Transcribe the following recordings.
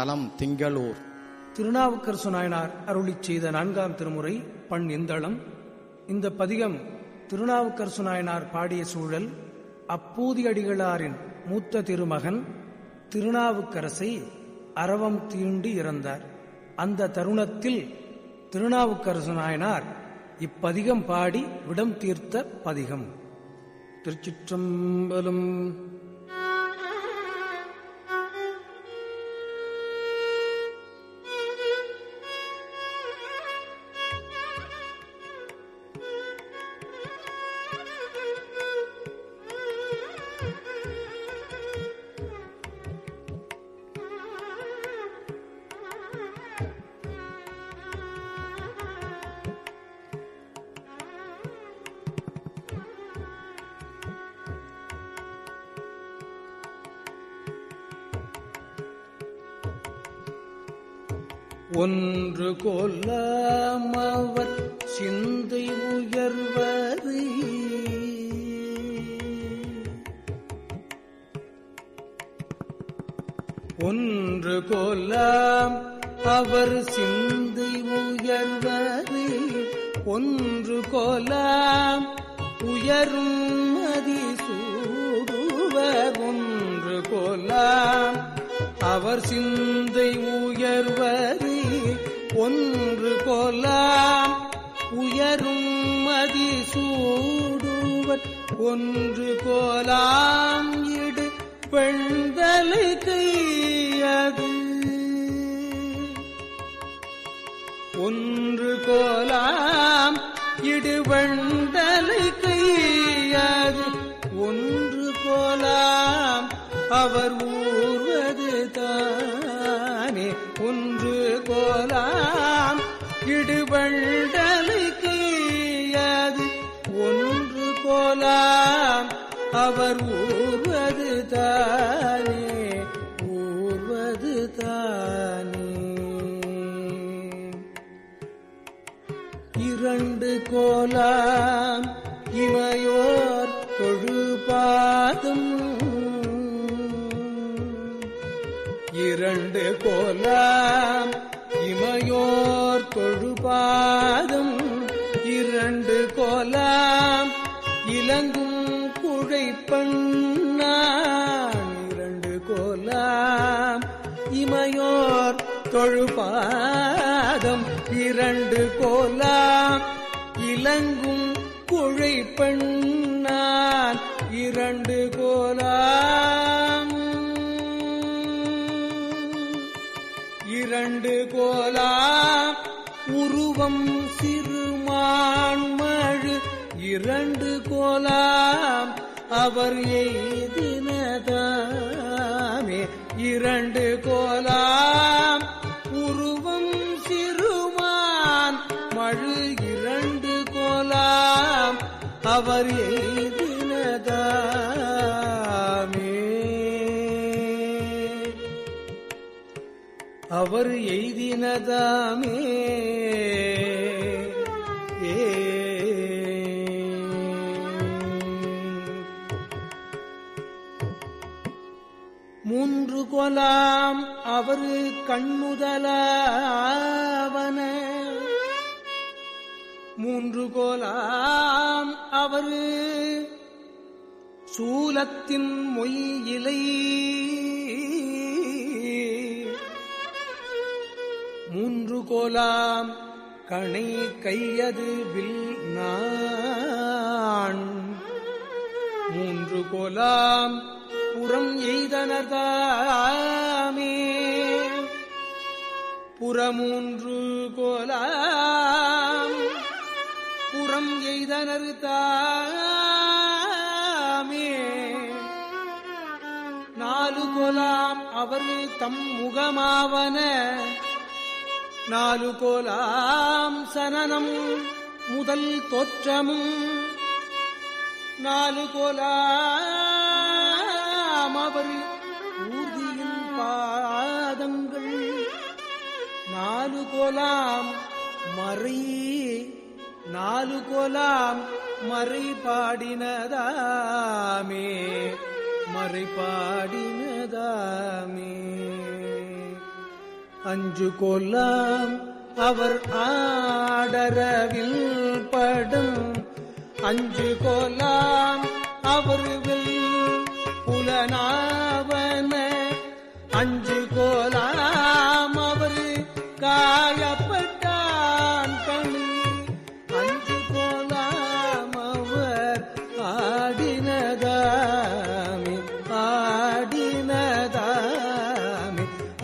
தலம் திங்களூர். திருநாவுக்கரசு நாயனார் அருளிச் செய்த நான்காம் திருமுறை பண் இந்தளம் இந்த பதிகம் திருநாவுக்கரசு நாயனார் பாடிய சூழல் அப்பூதி அடிகளாரின் மூத்த திருமகன் திருநாவுக்கரசை அரவம் தீண்டி இறந்தார். அந்த தருணத்தில் திருநாவுக்கரசு நாயனார் இப்பதிகம் பாடி விடம் தீர்த்த பதிகம். திருச்சிற்றம்பலம் ஒன்று கொல்லாமவர் சிந்தை உயர்வது. ஒன்று கொல்லாம் அவர் சிந்தை உயர்வது. ஒன்று கொலாம் உயரும் மதி சூடுவர். ஒன்று கொலாம் அவர் சிந்தை ஒன்று கோலாம் இடு பெண்தலை கையது. ஒன்று கோலாம் இடுவண்டலை கையாது. ஒன்று கோலாம் அவர் ஊர்வது தானே. ஒன்று கோலாம் இடுவண்டலை அவர் ஊர்வது தானே ஊர்வது தானே. இரண்டு கோலாம் இமையோர் தொழுபாதும். இரண்டு கோலாம் இமையோர் தொழுபாதும். இரண்டு கோலாம் குழைப்பண்ணான் இரண்டு கோலாம் இமையோர் தொழுபாதம். இரண்டு கோலாம் இலங்கும் குழை குழைப்பண்ணான் இரண்டு கோலாம் இரண்டு கோலாம் உருவம் சிறுமான்மழு இரண்டு கோலாம் அவர் எய்தினதாமே. இரண்டு கோலாம் உருவம் சிறுமான். மழு இரண்டு கோலாம் அவர் எய்தினதாமே. அவர் எய்தினதாமே. மூன்று அவரு கண்ணுதலாவன மூன்று கோலாம் அவரு சூலத்தின் மொய் இலை மூன்று கோலாம் கணை கையது வில் நான். மூன்று கோலாம் புறம் எய்தனர்தாமே. புறமூன்று கோலாம் புறம் எய்தனர் தாமே நாலு கோலாம் அவர்கள் தம் முகமாவன. நாலு கோலாம் சனனம் முதல் தோற்றமும். நாலு கோலாம் மாமவர் ஊர்தியின் பாதங்கள் நாலு கோலாம் மறை நாலு கோலாம் மறை பாடினதாமே மறை பாடினதாமே அஞ்சு கொல்லாம் அவர் ஆடரவில் படும் அஞ்சு கொல்லாம் அவர் வில் புலனாவன அஞ்சு கோலாம் அவர் காயப்பட்டான் கணி அஞ்சு கோலாம் அவர் ஆடினதாமி ஆடினதாமி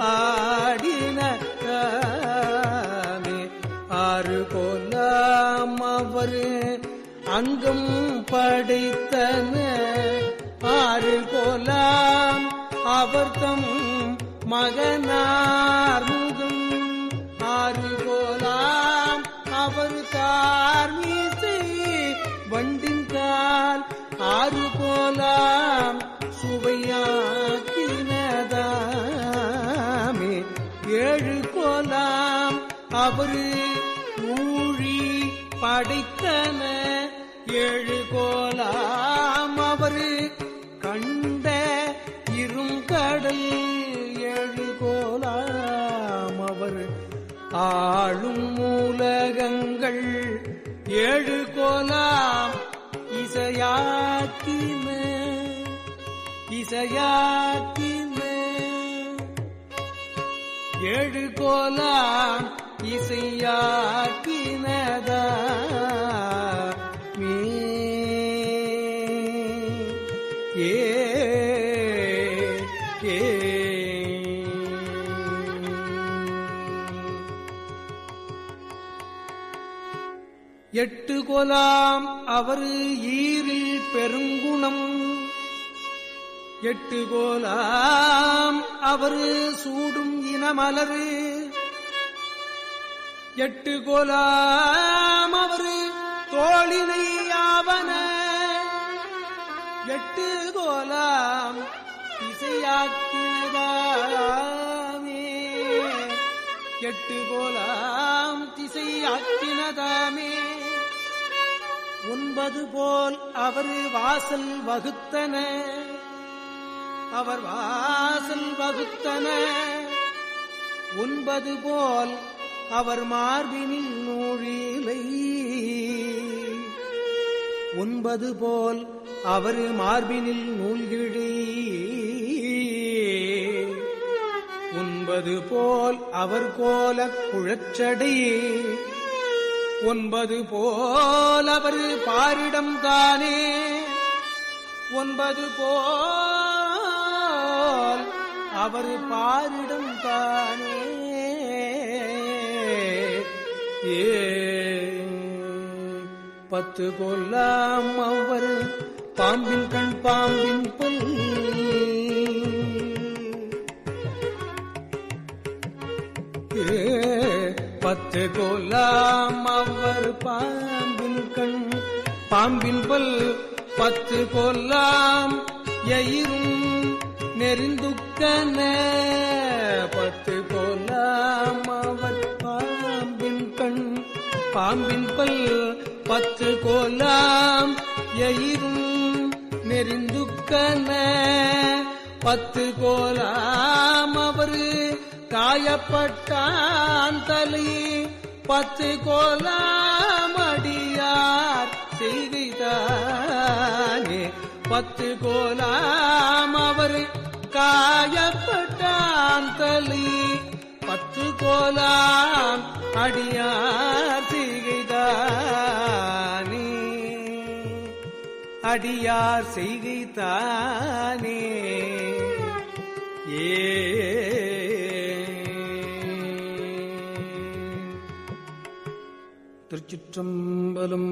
ஆடினதாமி. ஆறு கோலாம் அவர் அங்கும் படை அவர்த்தம் மகனார் முகம். ஆறு போலாம் அவர் தார்மீசை வண்டின்கால் ஆறு போலாம் சுவையாக்கினதாமே. ஏழு கோலாம் அவர் ஊழி படைத்தன. ஏழு கோலாம் அவர் கடல் ஏழு கோலாம் அவர் ஆளும் மூலகங்கள். ஏழு கோலாம் இசையாக்கின இசையாக்கின. ஏழு கோலாம் இசையாக்கினதா? மீ ஏ எட்டு கோலாம் அவர் ஈரில் பெருங்குணம். எட்டு கோலாம் அவர் சூடும் இனமலரு. எட்டு கோலாம் அவர் தோழினை யாவன எட்டு கோலாம் திசையாக்கினதாமே. எட்டு கோலாம் திசையாக்கினதாமே. உண்பது போல் அவர் வாசல் வகுத்தன. அவர் வாசல் வகுத்தன. உண்பது போல் அவர் மார்பினில் நூழிலை. உண்பது போல் அவர் மார்பினில் நூல்கிழி. உண்பது போல் அவர் கோல குழச்சடையே ஒன்பது போல் அவர் பாரிடம் தானே. ஒன்பது போல் அவர் பாரிடம் தானே. ஏ பத்து கொல்லாம் அவர் பாம்பின் கண் பாம்பின் பல். பத்து கோலாம் அவர் பாம்பின் கண். பாம்பின் பல் பத்து கோலாம் எயிரும் நெறிந்துக்கன பத்து கோலாம் அவர் பாம்பின் கண். பாம்பின் பல் பத்து கோலாம் எயிரும் நெறிந்துக்கன பத்து கோலாம் அவரு காயப்பட்டான் பத்து கோலாமடியார் அடியார் பத்து கோலாம் அவர் காயப்பட்டான் பத்து கோலாம் அடியார் செய்கிதானே அடியார் செய்கிதானே ஏ திருச்சிற்றம்பலம்.